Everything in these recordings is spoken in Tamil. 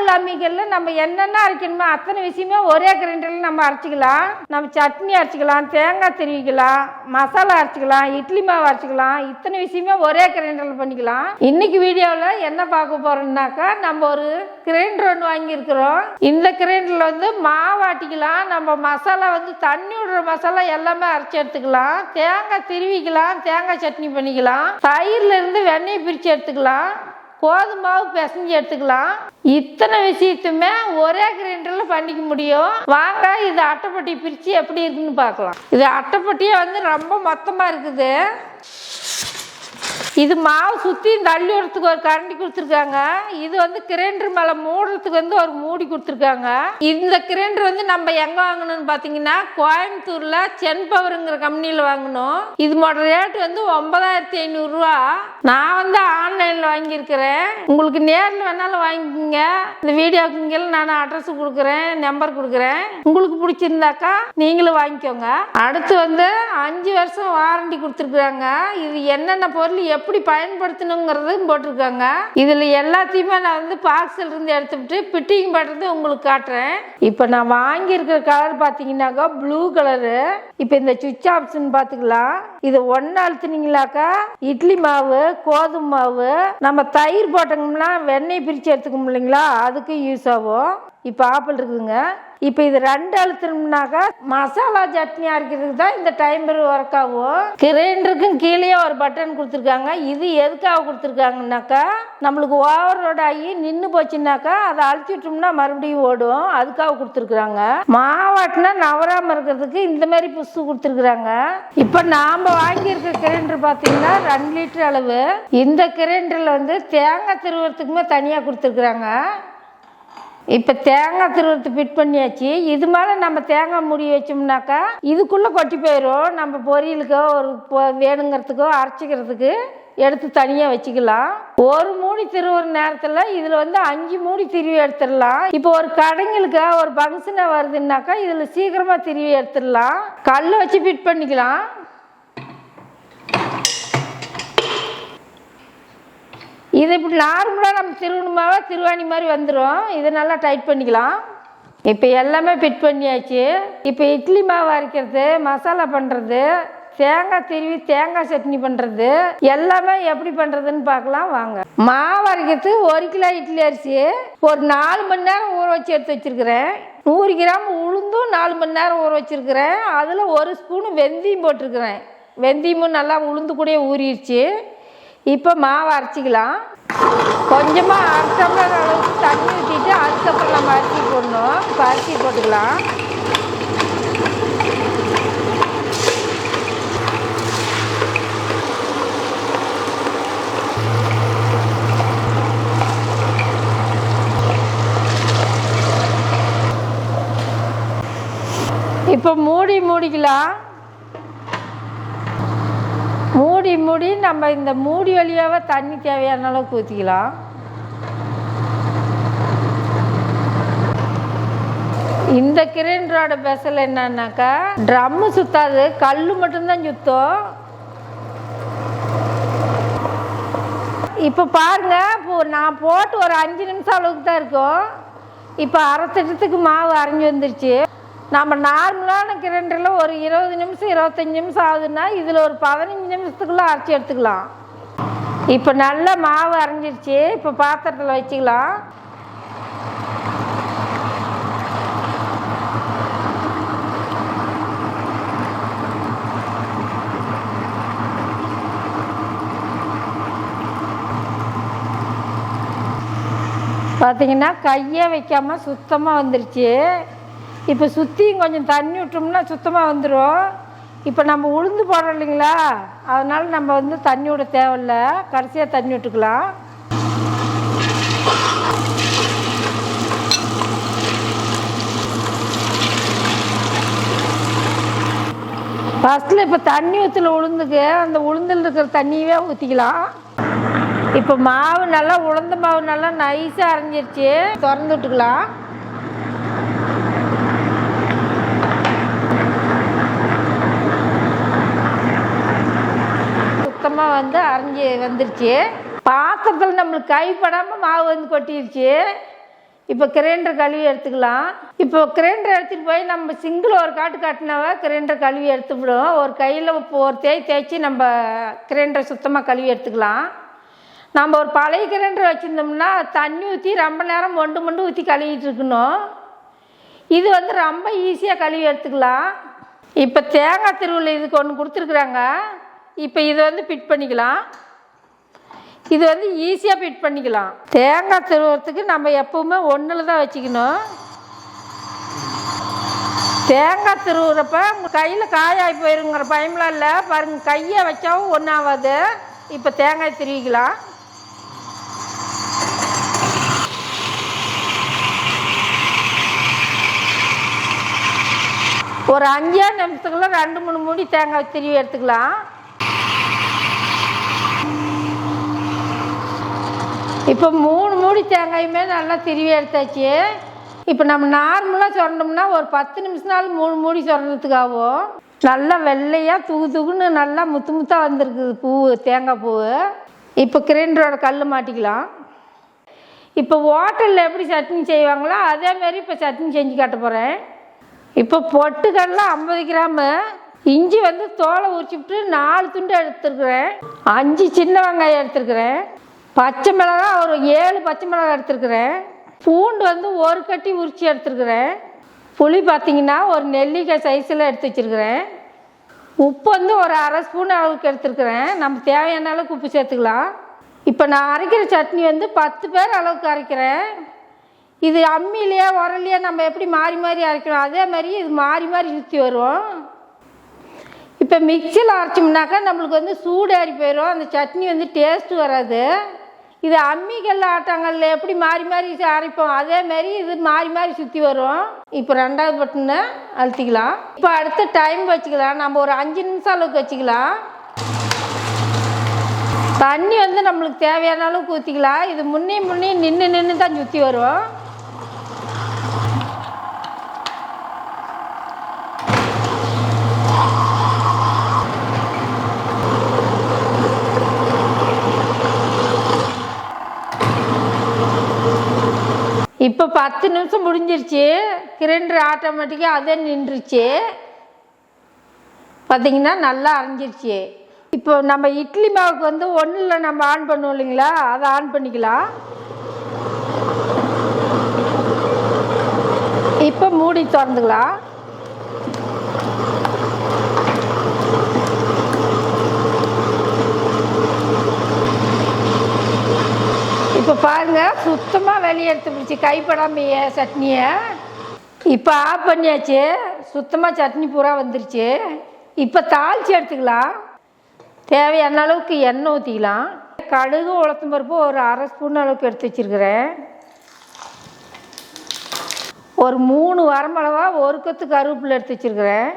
ஆட்டுக்கல் அம்மிக்கல்ல நம்ம என்னென்ன அரைக்கணுமோ அத்தனை விஷயமே ஒரே கிரைண்டரில் நம்ம அரைச்சிக்கலாம். நம்ம சட்னி அரைச்சிக்கலாம் தேங்காய் திருவிக்கலாம் மசாலா அரைச்சிக்கலாம் இட்லி மாவு அரைச்சிக்கலாம் இத்தனை விஷயமே ஒரே கிரைண்டரில் பண்ணிக்கலாம். இன்னைக்கு வீடியோவில் என்ன பார்க்க போகிறோம்னாக்கா நம்ம ஒரு கிரைண்டர் ஒன்று வாங்கியிருக்கிறோம். இந்த கிரைண்டரில் வந்து மாவு ஆட்டிக்கலாம் நம்ம மசாலா வந்து தண்ணி விடுற மசாலா எல்லாமே அரைச்சி எடுத்துக்கலாம். தேங்காய் திருவிக்கலாம் தேங்காய் சட்னி பண்ணிக்கலாம். தயிர்லேருந்து வெண்ணெய் பிரித்து எடுத்துக்கலாம். கோதுமை மாவு பிசைஞ்சு எடுத்துக்கலாம். இத்தனை விஷயத்துமே ஒரே கிரைண்டரில் பண்ணிக்க முடியும். வாங்க இது அட்டைப்பட்டி பிரித்து எப்படி இருக்குன்னு பார்க்கலாம். இது அட்டைப்பட்டியே வந்து ரொம்ப மொத்தமாக இருக்குது. இது மாவு சுற்றி தள்ளி விடுறதுக்கு ஒரு கரண்டி கொடுத்துருக்காங்க. இது வந்து கிரைண்டர் மேலே மூடுறதுக்கு வந்து ஒரு மூடி கொடுத்துருக்காங்க. இந்த கிரைண்டர் வந்து நம்ம எங்கே வாங்கணும்னு பார்த்தீங்கன்னா கோயம்புத்தூரில் சென் பவருங்கிற கம்பெனியில் வாங்கணும். இதோட ரேட் வந்து ஒன்பதாயிரத்தி ஐநூறுரூவா நான் வந்து ஆன்லைனில் வாங்கியிருக்கிறேன். உங்களுக்கு நேரில் வேணாலும் வாங்கிக்கோங்க. இந்த வீடியோக்கு இங்கே நான் அட்ரஸ் கொடுக்குறேன் நம்பர் கொடுக்குறேன். உங்களுக்கு பிடிச்சிருந்தாக்கா நீங்களும் வாங்கிக்கோங்க. அடுத்து வந்து அஞ்சு வருஷம் வாரண்டி கொடுத்துருக்குறாங்க இது என்னென்ன பொருள் எப்படி பயன்படுத்தணுங்கிறது போட்டிருக்காங்க. இதில் எல்லாத்தையுமே நான் வந்து பாக்ஸில் இருந்து எடுத்துவிட்டு பிட்டிங் பண்ணுறது உங்களுக்கு காட்டுறேன். இப்போ நான் வாங்கியிருக்கிற கலர் பார்த்தீங்கன்னாக்கா ப்ளூ கலரு இப்போ இந்த சுவிட்ச் ஆப்ஷன் பார்த்துக்கலாம் இது ஒன்று அழுத்துனீங்களாக்கா இட்லி மாவு கோதுமை மாவு நம்ம தயிர் போட்டோம்னா வெண்ணெய் பிரித்து எடுத்துக்க இல்லைங்களா? அதுக்கு யூஸ் ஆகும். இப்போ ஆப்பிள் இருக்குதுங்க. இப்போ இது ரெண்டு அழுத்தணும்னாக்கா மசாலா சட்னி அரைக்கிறதுக்கு தான் இந்த டைமர் ஒர்க் ஆகும். கிரைண்டருக்கும் கீழே ஒரு பட்டன் கொடுத்துருக்காங்க. இது எதுக்காக கொடுத்துருக்காங்கனாக்கா நம்மளுக்கு ஓவர்லோட் ஆகி நின்று போச்சுனாக்கா அதை அழுத்திட்டோம்னா மறுபடியும் ஓடும். அதுக்காக கொடுத்துருக்குறாங்க. மாவாட்டினா நவராமல் இருக்கிறதுக்கு இந்த மாதிரி புஷு கொடுத்துருக்குறாங்க. இப்போ நாம் வாங்கியிருக்க கிரைண்டர் பார்த்தீங்கன்னா ரெண்டு லிட்டர் அளவு. இந்த கிரைண்டரில் வந்து தேங்காய் திருவுறதுக்குமே தனியாக கொடுத்துருக்குறாங்க. இப்போ தேங்காய் திருவத்தை ஃபிட் பண்ணியாச்சு. இது மேலே நம்ம தேங்காய் மூடி வச்சோம்னாக்கா இதுக்குள்ளே கொட்டி போயிடும் நம்ம பொரியலுக்கோ ஒரு பொ- வேணுங்கிறதுக்கோ அரைச்சிக்கிறதுக்கு எடுத்து தனியாக வச்சுக்கலாம். ஒரு மூடி திருவுற நேரத்தில் இதில் வந்து அஞ்சு மூடி திருவி எடுத்துடலாம். இப்போ ஒரு கடைங்களுக்கு ஒரு ஃபங்க்ஷனாக வருதுன்னாக்கா இதில் சீக்கிரமாக திருவி எடுத்துடலாம். கல் வச்சு ஃபிட் பண்ணிக்கலாம். இது இப்படி நார்மலாக நம்ம திருவண்ணமாவே திருவாணி மாதிரி வந்துடும் இதை நல்லா டைட் பண்ணிக்கலாம். இப்போ எல்லாமே ஃபிட் பண்ணியாச்சு. இப்போ இட்லி மாவு அரைக்கிறது மசாலா பண்ணுறது தேங்காய் திருவி தேங்காய் சட்னி பண்ணுறது எல்லாமே எப்படி பண்ணுறதுன்னு பார்க்கலாம். வாங்க. மாவு அரைக்கிறது ஒரு கிலோ இட்லி அரிசி ஒரு நாலு மணி நேரம் ஊற வச்சு எடுத்து வச்சுருக்கிறேன். நூறு கிராம் உளுந்தும் நாலு மணி நேரம் ஊற வச்சுருக்கிறேன். அதில் ஒரு ஸ்பூனு வெந்தயம் போட்டிருக்கிறேன். வெந்தயமும் நல்லா உளுந்து கூட ஊறிடுச்சு இப்போ மாவு அரைச்சிக்கலாம். கொஞ்சமாக அரை டம்ளர் அளவுக்கு தண்ணி ஊற்றிட்டு அதுக்கப்புறம் நம்ம அரிசி போடணும். இப்போ அரிசி போட்டுக்கலாம். இப்போ மூடி மூடிக்கலாம். மூடி மூடி நம்ம இந்த மூடி வழியாக தண்ணி தேவையான அளவுக்கு ஊற்றிக்கலாம் இந்த கிரைண்டரோட பெசல் என்னன்னாக்கா ட்ரம்மு சுத்தாது கல் மட்டும்தான் சுத்தம். இப்போ பாருங்க இப்போ நான் போட்டு ஒரு அஞ்சு நிமிஷம் அளவுக்கு தான் இருக்கும். இப்போ அரை திட்டத்துக்கு மாவு அரைஞ்சி வந்துருச்சு. நம்ம நார்மலான கிரைண்டரில் ஒரு இருபது நிமிஷம் இருபத்தஞ்சி நிமிஷம் ஆகுதுன்னா இதில் ஒரு பதினஞ்சு நிமிஷத்துக்குள்ளே அரைச்சி எடுத்துக்கலாம். இப்போ நல்ல மாவு அரைஞ்சிருச்சு. இப்போ பாத்திரத்தில் வச்சுக்கலாம். பார்த்தீங்கன்னா கையே வைக்காமல் சுத்தமாக வந்துருச்சு. இப்போ சுற்றியும் கொஞ்சம் தண்ணி விட்டோம்னா சுத்தமாக வந்துடும் இப்போ நம்ம உளுந்து போடுறோம் இல்லைங்களா? அதனால் நம்ம வந்து தண்ணி விட தேவையில்ல. கடைசியாக தண்ணி விட்டுக்கலாம். ஃபஸ்ட்டில் இப்போ தண்ணி ஊற்றல உளுந்துக்கு அந்த உளுந்தில் இருக்கிற தண்ணியவே ஊற்றிக்கலாம் இப்போ மாவு நல்லா உளுந்த மாவு நல்லா நைஸாக அரைஞ்சிருச்சு. திறந்து விட்டுக்கலாம். கரைஞ்சி வந்துருச்சு. பாத்திரத்தில் நம்மளுக்கு கைப்படாமல் மாவு வந்து கொட்டிருச்சு. இப்போ கிரைண்டர் கழுவி எடுத்துக்கலாம். இப்போ கிரைண்டர் எடுத்துகிட்டு போய் நம்ம சிங்கிள் ஒரு காட்டு காட்டினாவா கிரைண்டர் கழுவி எடுத்துவிடும் ஒரு கையில் இப்போ ஒரு தேய் தேய்ச்சி நம்ம கிரைண்டரை சுத்தமாக கழுவி எடுத்துக்கலாம். நம்ம ஒரு பழைய கிரைண்டர் வச்சுருந்தோம்னா தண்ணி ஊற்றி ரொம்ப நேரம் மொண்டு மொண்டு ஊற்றி கழுவிட்டு இருக்கணும். இது வந்து ரொம்ப ஈஸியாக கழுவி எடுத்துக்கலாம். இப்போ தேங்காய் திருவிழா இதுக்கு ஒன்று கொடுத்துருக்குறாங்க. இப்போ இதை வந்து ஃபிட் பண்ணிக்கலாம். இது வந்து ஈஸியாக ஃபிட் பண்ணிக்கலாம். தேங்காய் துருவுறதுக்கு நம்ம எப்பவுமே ஒன்றில் தான் வச்சுக்கணும். தேங்காய் துருவுறப்ப கையில் காயாகி போயிருங்கிற பயம்லாம் இல்லை. பாருங்கள் கையை வச்சாவும் ஒன்றும் ஆகாது இப்போ தேங்காய் திருவிக்கலாம். ஒரு அஞ்சே நிமிஷத்துக்குள்ள ரெண்டு மூணு மூடி தேங்காய் திருவி எடுத்துக்கலாம். இப்போ மூணு மூடி தேங்காயுமே நல்லா திருவி எடுத்தாச்சு. இப்போ நம்ம நார்மலாக சொன்னோம்னா ஒரு பத்து நிமிஷம்னாலும் மூணு மூடி சொன்னதுக்கு நல்லா வெள்ளையாக தூக்கு தூக்குன்னு நல்லா முத்து முத்தாக வந்திருக்குது பூ தேங்காய் பூ இப்போ கிரைண்டரோட கல் மாட்டிக்கலாம். இப்போ ஹோட்டலில் எப்படி சட்னி செய்வாங்களோ அதேமாரி இப்போ சட்னி செஞ்சு காட்ட போகிறேன் இப்போ பொட்டுக்கடல ஐம்பது கிராமு இஞ்சி வந்து தோலை உரிச்சுட்டு நாலு துண்டு எடுத்துருக்குறேன். அஞ்சு சின்ன வெங்காயம் எடுத்துருக்குறேன். பச்சை மிளகா ஒரு ஏழு பச்சை மிளகா எடுத்துருக்குறேன். பூண்டு வந்து ஒரு கட்டி உரிச்சி எடுத்துருக்குறேன். புளி பார்த்திங்கன்னா ஒரு நெல்லிக்காய் சைஸில் எடுத்து வச்சுருக்குறேன். உப்பு வந்து ஒரு அரை ஸ்பூன் அளவுக்கு எடுத்துருக்குறேன். நம்ம தேவையான அளவுக்கு உப்பு சேர்த்துக்கலாம். இப்போ நான் அரைக்கிற சட்னி வந்து பத்து பேர் அளவுக்கு அரைக்கிறேன். இது அம்மிலேயே உரலையே நம்ம எப்படி மாறி மாறி அரைக்கிறோம்? அதே மாதிரி இது மாறி மாறி சுற்றி வரும் இப்போ மிக்சியில் அரைச்சோம்னாக்கா நம்மளுக்கு வந்து சூடு போயிடும் அந்த சட்னி வந்து டேஸ்ட்டு வராது. இது அம்மிகள் ஆட்டங்கள்ல எப்படி மாறி மாறி அரைப்போம் அதே மாதிரி இது மாறி மாறி சுற்றி வரும். இப்போ ரெண்டாவது பட்டனை அழுத்திக்கலாம். இப்போ அடுத்த டைம் வச்சுக்கலாம். நம்ம ஒரு அஞ்சு நிமிஷம் அளவுக்கு வச்சுக்கலாம். தண்ணி வந்து நம்மளுக்கு தேவையான அளவுக்கு ஊற்றிக்கலாம் இது முன்னே முன்னே நின்று நின்று தான் சுற்றி வரும். இப்போ பத்து நிமிஷம் முடிஞ்சிருச்சு. கிரைண்டர் ஆட்டோமேட்டிக்காக அதே நின்றுச்சு. பார்த்தீங்கன்னா நல்லா அரைஞ்சிருச்சு. இப்போ நம்ம இட்லி மாவுக்கு வந்து ஒன்றில் நம்ம ஆன் பண்ணுவோம் இல்லைங்களா? அதை ஆன் பண்ணிக்கலாம். இப்போ மூடி திறந்துக்கலாம். இப்போ பாருங்க சுத்தமாக வெளியே எடுத்து பிடிச்சி கைப்படாமைய சட்னியை. இப்போ ஆஃப் பண்ணியாச்சு. சுத்தமாக சட்னி பூரா வந்துருச்சு. இப்போ தாளித்து எடுத்துக்கலாம். தேவையான அளவுக்கு எண்ணெய் ஊற்றிக்கலாம் கடுகு உளுத்தம் பருப்பு ஒரு அரை ஸ்பூன் அளவுக்கு எடுத்து வச்சுருக்கிறேன். ஒரு மூணு வரமிளகா ஒரு கொத்து கருவேப்பில் எடுத்து வச்சுருக்கிறேன்.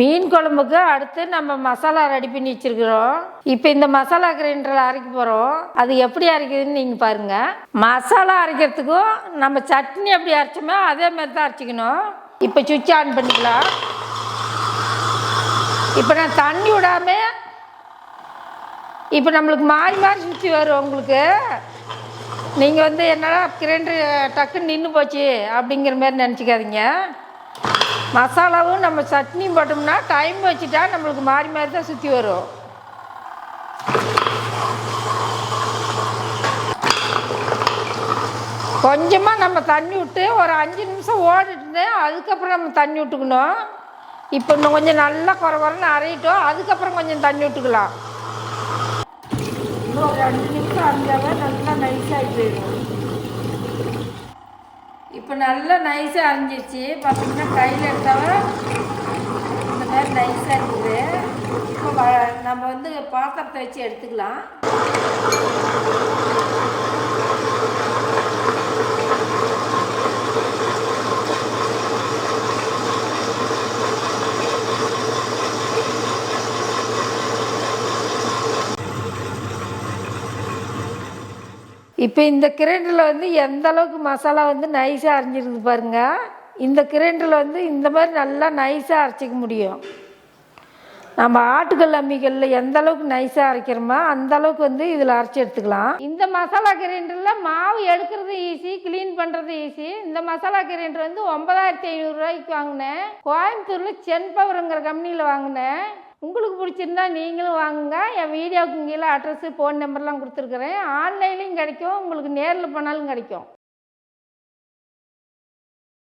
மீன் குழம்புக்கு அடுத்து நம்ம மசாலா ரெடி பண்ணி வச்சிருக்கிறோம். இப்போ இந்த மசாலா கிரைண்டரில் அரைக்க போகிறோம் அது எப்படி அரைக்குதுன்னு நீங்கள் பாருங்கள் மசாலா அரைக்கிறதுக்கும் நம்ம சட்னி எப்படி அரைச்சோமோ அதே மாதிரி தான் அரைச்சிக்கணும். இப்போ சுவிட்ச் ஆன் பண்ணிக்கலாம். இப்போ நான் தண்ணி விடாம இப்போ நம்மளுக்கு மாறி மாறி சுற்றி வரும் உங்களுக்கு. நீங்கள் வந்து என்னடா கிரைண்டர் டக்குன்னு நின்று போச்சு அப்படிங்கிற மாதிரி நினச்சிக்காதீங்க. மசாலாவும் நம்ம சட்னி போட்டோம்னா டைம் வச்சுட்டா நம்மளுக்கு மாறி மாறி தான் சுற்றி வரும். கொஞ்சமாக நம்ம தண்ணி விட்டு ஒரு அஞ்சு நிமிஷம் ஓடிட்டு அதுக்கப்புறம் நம்ம தண்ணி விட்டுக்கணும். இப்போ இன்னும் கொஞ்சம் நல்லா குறை குறைன்னு அரையிட்டோம். அதுக்கப்புறம் கொஞ்சம் தண்ணி விட்டுக்கலாம். ஒரு அஞ்சு நிமிஷம் அரைஞ்சாவே நல்லா நைஸாகி போயிடும். இப்போ நல்லா நைஸாக அரைஞ்சிருச்சு. பார்த்தீங்கன்னா கையில் எடுத்தவரை இந்த மாதிரி நைஸாக இருக்குது. இப்போ வ- நம்ம வந்து பாத்திரத்தை வச்சு எடுத்துக்கலாம். இப்போ இந்த கிரைண்டரில் வந்து எந்த அளவுக்கு மசாலா வந்து நைஸாக அரைஞ்சிருக்கு பாருங்க. இந்த கிரைண்டரில் வந்து இந்த மாதிரி நல்லா நைஸாக அரைச்சிக்க முடியும். நம்ம ஆட்டுக்கல் அம்மிகளில் எந்த அளவுக்கு நைஸாக அரைக்கிறோமோ அந்த அளவுக்கு வந்து இதில் அரைச்சி எடுத்துக்கலாம். இந்த மசாலா கிரைண்டரில் மாவு எடுக்கிறது ஈஸி க்ளீன் பண்ணுறது ஈஸி இந்த மசாலா கிரைண்டர் வந்து ஒன்பதாயிரத்தி ஐநூறுரூவாய்க்கு வாங்கினேன். கோயம்புத்தூரில் சென் பவருங்கிற கம்பெனியில் வாங்கினேன். உங்களுக்கு பிடிச்சிருந்தா நீங்களும் வாங்குங்க. என் வீடியோவுக்கு கீழே அட்ரஸு ஃபோன் நம்பர்லாம் கொடுத்துருக்குறேன். ஆன்லைன்லேயும் கிடைக்கும். உங்களுக்கு நேரில் போனாலும் கிடைக்கும்.